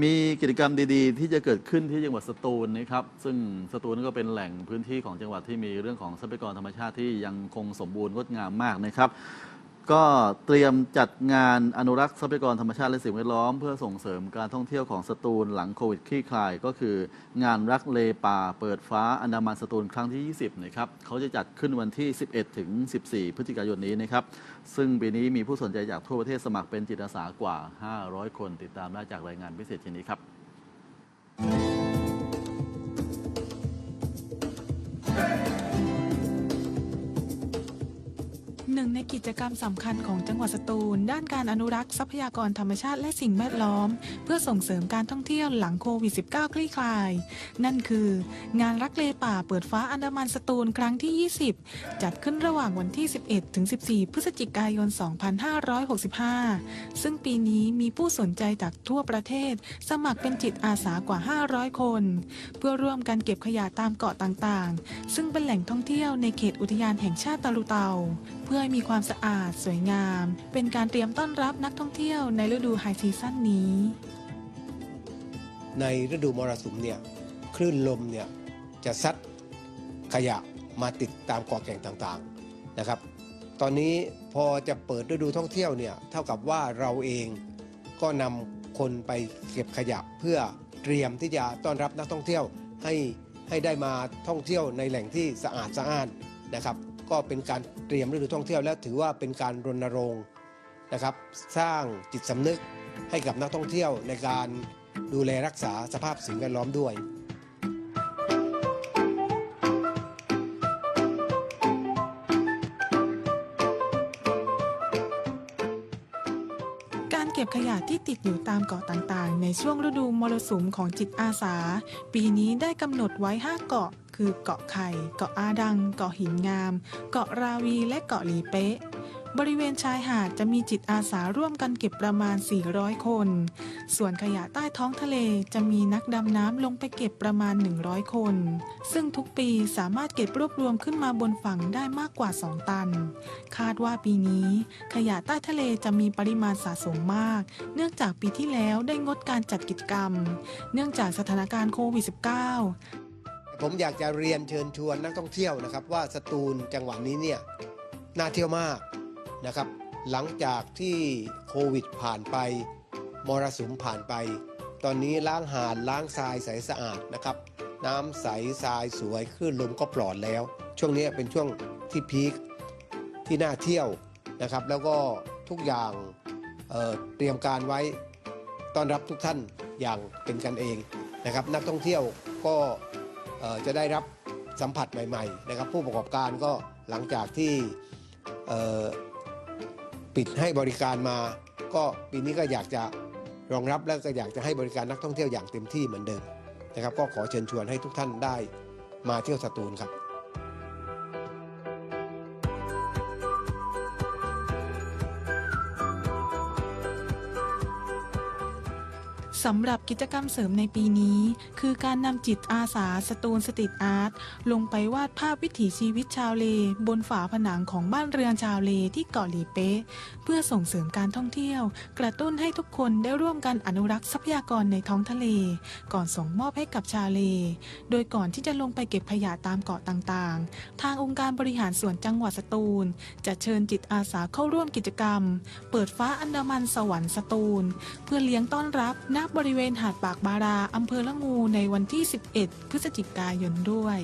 มีกิจกรรมดีๆ ที่จะเกิดขึ้นที่จังหวัดสตูลนะครับซึ่งสตูลก็เป็นแหล่งพื้นที่ของจังหวัดที่มีเรื่องของทรัพยากรธรรมชาติที่ยังคงสมบูรณ์งดงามมากนะครับ ก็เตรียมจัดงานอนุรักษ์ทรัพยากรธรรมชาติและสิ่งแวดล้อม เพื่อส่งเสริมการท่องเที่ยวของสตูลหลังโควิดคลี่คลาย ก็คืองานรักเลป่าเปิดฟ้าอันดามันสตูลครั้งที่ 20 นะครับเขาจะจัดขึ้นวันที่ 11 ถึง 14 พฤศจิกายนนี้นะครับ ซึ่งปีนี้มีผู้สนใจจากทั่วประเทศสมัครเป็นจิตอาสากว่า 500 คน ติดตามได้จากรายงานพิเศษชิ้นนี้ครับ กิจกรรมสำคัญของจังหวัดสตูล ด้านการอนุรักษ์ทรัพยากรธรรมชาติและสิ่งแวดล้อม เพื่อส่งเสริมการท่องเที่ยวหลังโควิด -19 คลี่คลาย นั่นคือ งานรักเลป่าเปิดฟ้าอันดามันสตูลครั้งที่ 20 จัดขึ้นระหว่างวันที่ 11 ถึง 14 พฤศจิกายน 2565 ซึ่งปีนี้มีผู้สนใจจากทั่วประเทศ สมัครเป็นจิตอาสากว่า 500 คน เพื่อร่วมกันเก็บขยะตามเกาะต่างๆ ซึ่งเป็นแหล่งท่องเที่ยวในเขตอุทยานแห่งชาติตะลุเตา เพื่อให้มีความสะอาดสวยงาม เป็นการเตรียมต้อนรับนักท่องเที่ยวในฤดูไฮซีซั่นนี้ ในฤดูมรสุมเนี่ยคลื่นลมเนี่ยจะซัดขยะมาติดตามเกาะแก่งต่างๆนะครับ ตอนนี้พอจะเปิดฤดูท่องเที่ยวเนี่ยเท่ากับว่าเราเองก็นำคนไปเก็บขยะเพื่อเตรียมที่จะต้อนรับนักท่องเที่ยวให้ให้ได้มาท่องเที่ยวในแหล่งที่สะอาดสะอ้านนะครับ ก็เป็นการเตรียมฤดูท่องเที่ยว และถือว่าเป็นการรณรงค์นะครับสร้างจิตสำนึกให้กับนักท่องเที่ยวในการดูแลรักษาสภาพสิ่งแวดล้อมด้วย การเก็บขยะที่ติดอยู่ตามเกาะต่างๆ ในช่วงฤดูมรสุมของจิตอาสา ปีนี้ได้กำหนดไว้ 5 เกาะ คือเกาะไข่ เกาะอาดัง เกาะหินงาม เกาะราวีและเกาะหลีเป๊ะ บริเวณชายหาดจะมีจิตอาสาร่วมกันเก็บประมาณ 400 คน ส่วนขยะใต้ท้องทะเลจะมีนักดำน้ำลงไปเก็บประมาณ 100 คน ซึ่งทุกปีสามารถเก็บรวบรวมขึ้นมาบนฝั่งได้มากกว่า 2 ตัน คาดว่าปีนี้ ขยะใต้ทะเลจะมีปริมาณสะสมมาก เนื่องจากปีที่แล้วได้งดการจัดกิจกรรม เนื่องจากสถานการณ์โควิด -19 ผมอยากจะเรียนเชิญชวนนักท่องเที่ยวนะครับ ว่าสตูลจังหวัดนี้เนี่ยน่าเที่ยวมาก นะครับ หลังจากที่โควิดผ่านไปมรสุมผ่านไป ตอนนี้ล้างหาดล้างทรายใสสะอาดนะครับ น้ำใสทรายสวยคลื่นลมก็ปลอดแล้ว ช่วงนี้เป็นช่วงที่พีคที่น่าเที่ยวนะครับ แล้วก็ทุกอย่างเเตรียมการไว้ต้อนรับทุกท่านอย่างเป็นกันเองนะครับ นักท่องเที่ยวก็จะได้รับสัมผัสใหม่ ๆ นะครับ ผู้ประกอบการก็หลังจากที่ ปิดให้บริการมา ก็ปีนี้ก็อยากจะรองรับและก็อยากจะให้บริการนักท่องเที่ยวอย่างเต็มที่เหมือนเดิมนะครับ ก็ขอเชิญชวนให้ทุกท่านได้มาเที่ยวสตูลครับ สำหรับกิจกรรมเสริมในปีนี้ คือการนำจิตอาสาสตูนสตรีทอาร์ตลงไปวาดภาพวิถีชีวิตชาวเล บนฝาผนังของบ้านเรือนชาวเลที่เกาะหลีเป๊ะเพื่อส่งเสริมการท่องเที่ยว กระตุ้นให้ทุกคนได้ร่วมกันอนุรักษ์ทรัพยากรในท้องทะเล ก่อนส่งมอบให้กับชาวเล โดยก่อนที่จะลงไปเก็บขยะตามเกาะต่างๆ ทางองค์การบริหารส่วนจังหวัดสตูล จะเชิญจิตอาสาเข้าร่วมกิจกรรม เปิดฟ้าอันดามันสวรรค์สตูล เพื่อเลี้ยงต้อนรับณบริเวณหาดปากบาราอำเภอละงูในวันที่ 11 พฤศจิกายนด้วย